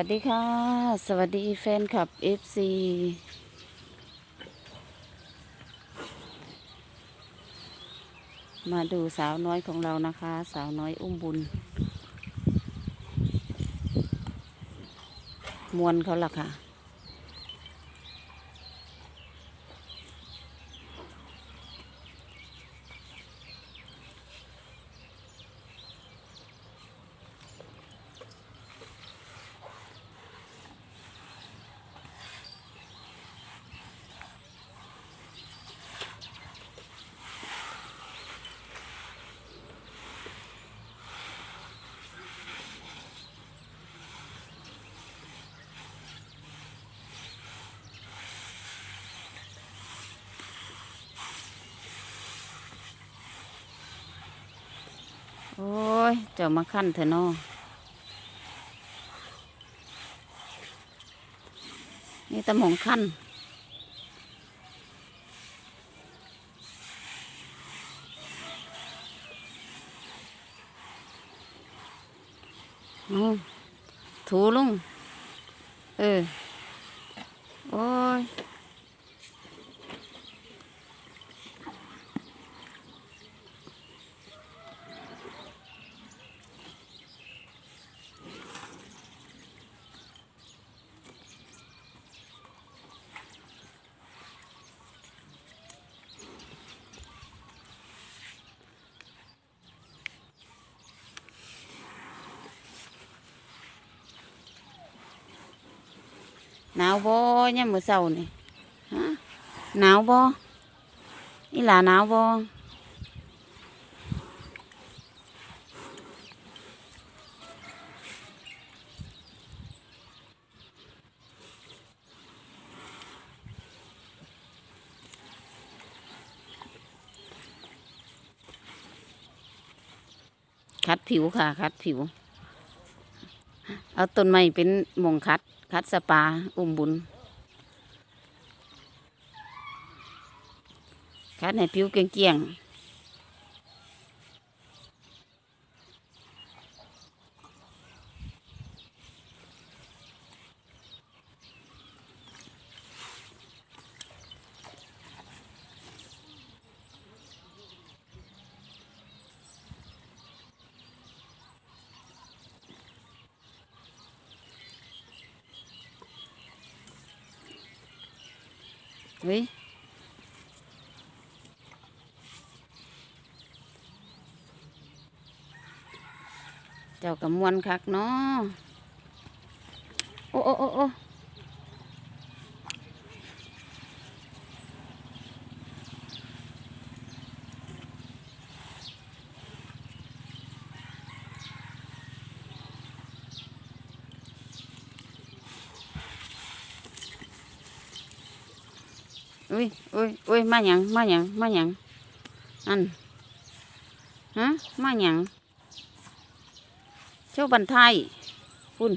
วัสดีค่ะ สวัสดีแฟนคลับ FC มาดูสาวน้อยของเรานะคะ สาวน้อยอุ้มบุญ มวนเขาล่ะค่ะ โอ้ย เจ้ามาขั้นเถอะนาะนี่ตะหมองขั้นอืมถูลุง เออ โอ้ย หนาวบ่เนี่ยามมื้อเช้านี่ฮะหนาวบ่อีหลาหนาวบ่คัดผิวค่ะ คัดผิว เอาต้นไม้เป็นมงคัด คัดสปา อุ้มบุญ คัดให้ผิวเกลี้ยงๆ เฮ้ยเจ้ากับมวนคักเนาะโอุ้ยอุ้ยอุ้ยมาหยังมาหยังมาหยังอันฮะมาหยังเที่ยวบันไทยพุ่น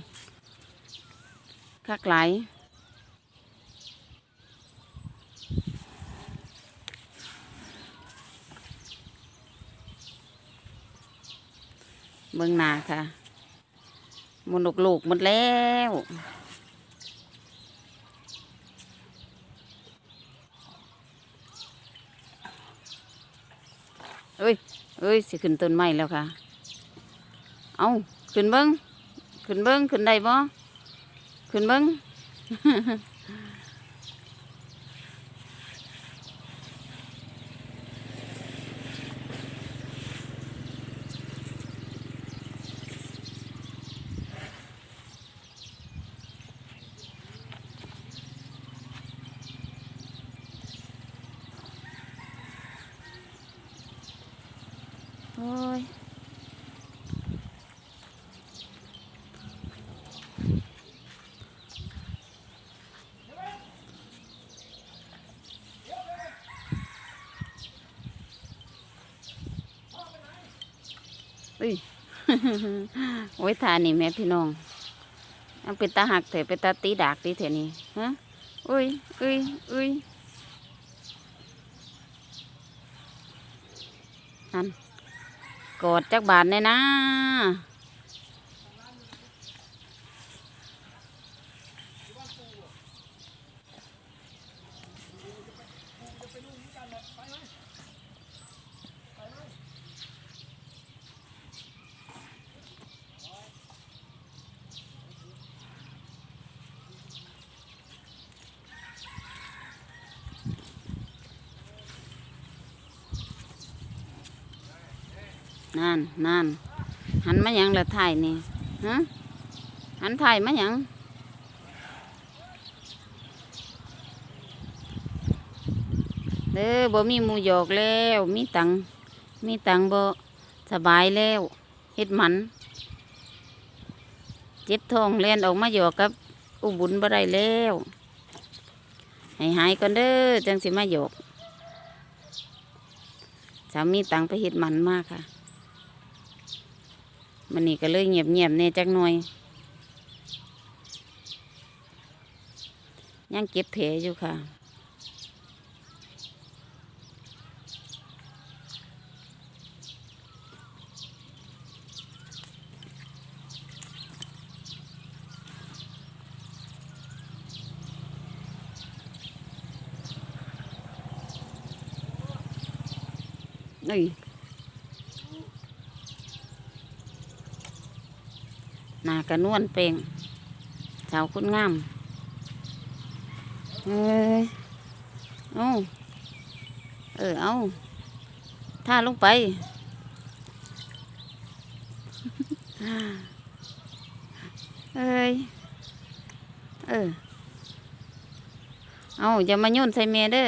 คักไหลเมืองนาค่ะมันกลูกหมดแล้ว เอ้ยเอ้ยสิขึ้นต้นไม้แล้วค่ะ เอาขึ้นเบิ้งขึ้นเบิ้งขึ้นได้บ่ขึ้นเบิ้ง โอ้ย อุ้ยโอ้ยทานี่แม่พี่น้องเอาเป็นตาหักเถอะเป็นตาตีดากตีเถอะนี่ฮะอุ้ยอุ้ยอุ้ยนั่นกอดจักบาทเลยนะ นั่นนั่นหันมาหยังละถ่ายนี่ฮะหันถ่ายมาหยังเด้อบ่มีมูหยอกแล้ว มีตังมีตังบ่สบายแล้วเฮ็ดหมัน เจ็บท้องเล่นออกมาหยอกกับอุบุญบ่ได้แล้วให้หายก่อนเด้อจังสิมาหยอกสามีตังไปเฮ็ดหมันมากค่ะ มันนี่ก็เลยเงียบเงียบๆแน่จักหน่อยยังเก็บแผลอยู่ค่ะนี่ หน้ากระนวลเป่งสาวคุณงามเอ้ยเอาเออเอาท่าลงไปเอ้ยเออเอาอย่ามาโยนใส่เมียเด้อ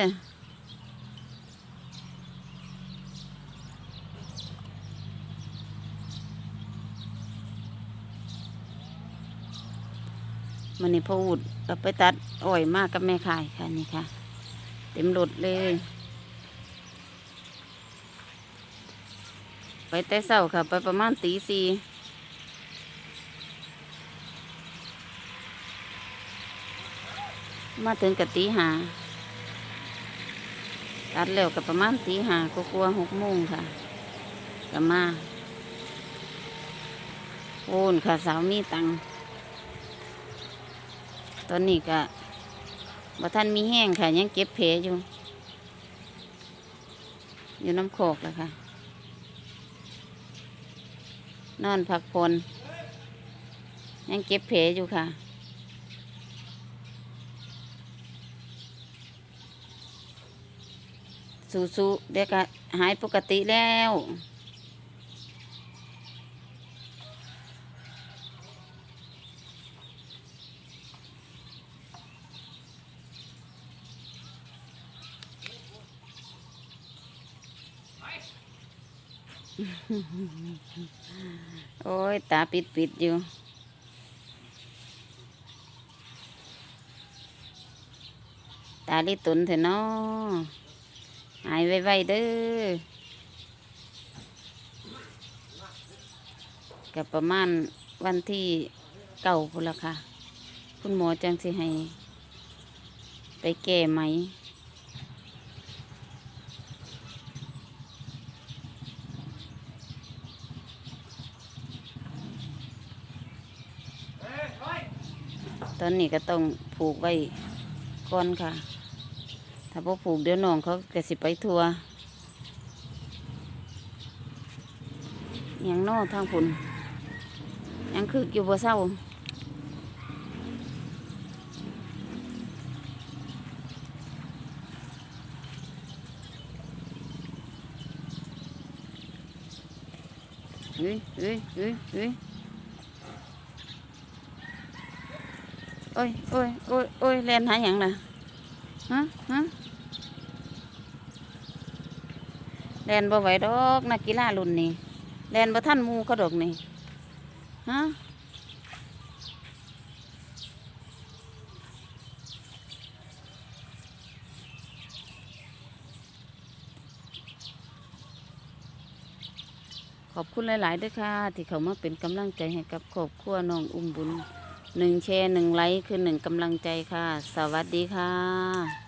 นี่พออุดเราไปตัดอ้อยมากกับแม่ขายค่ะนี่ค่ะ เต็มรถเลย ไปแต่เช้าค่ะ ไปประมาณตีสี่มาถึงกับตีหาตัดเร็วกับประมาณตีหาก็กลัวหกโมงค่ะก็มาโอนค่ะสาวมีตังค์ ตอนนี้ก็บ่ท่านมีแห้งค่ะ ยังเก็บเพอยู่ อยู่น้ำโขกแล้วค่ะ นอนพักผ่อนยังเก็บเพอยู่ค่ะสู้ๆเด็กก็หายปกติแล้ว โอ้ย ตาปิดปิดอยู่ตาลิตุนเถอะเนาะหายไวๆเด้อกับประมาณวันที่เก่าพุ่นละค่ะ คุณหมอจังสิให้ ไปแก้ไหม ต อนนี้ก็ต้องผูกไว้ก่อนค่ะ ถ้าพอผูกเดี๋ยวน้องเขาก็สิไปทัวยังนอทางผุนยังคืออยู่บ่เศร้าเฮ้ยเฮ้ยเฮ้ยเฮ้ย โอ้ยโอ้ยโอ้ยโอ้ยแลนหาหยังล่ะฮะฮะแลนบ่ไหวดอกนักกีฬารุ่นนี้แลนบ่ท่านมูเขาดอกนี่ฮะขอบคุณหลาย ๆ ด้วยค่ะ ที่เขามาเป็นกำลังใจให้กับครอบครัวน้องอุ้มบุญ หนึ่งแชร์หนึ่งไลค์คือหนึ่งกำลังใจค่ะ สวัสดีค่ะ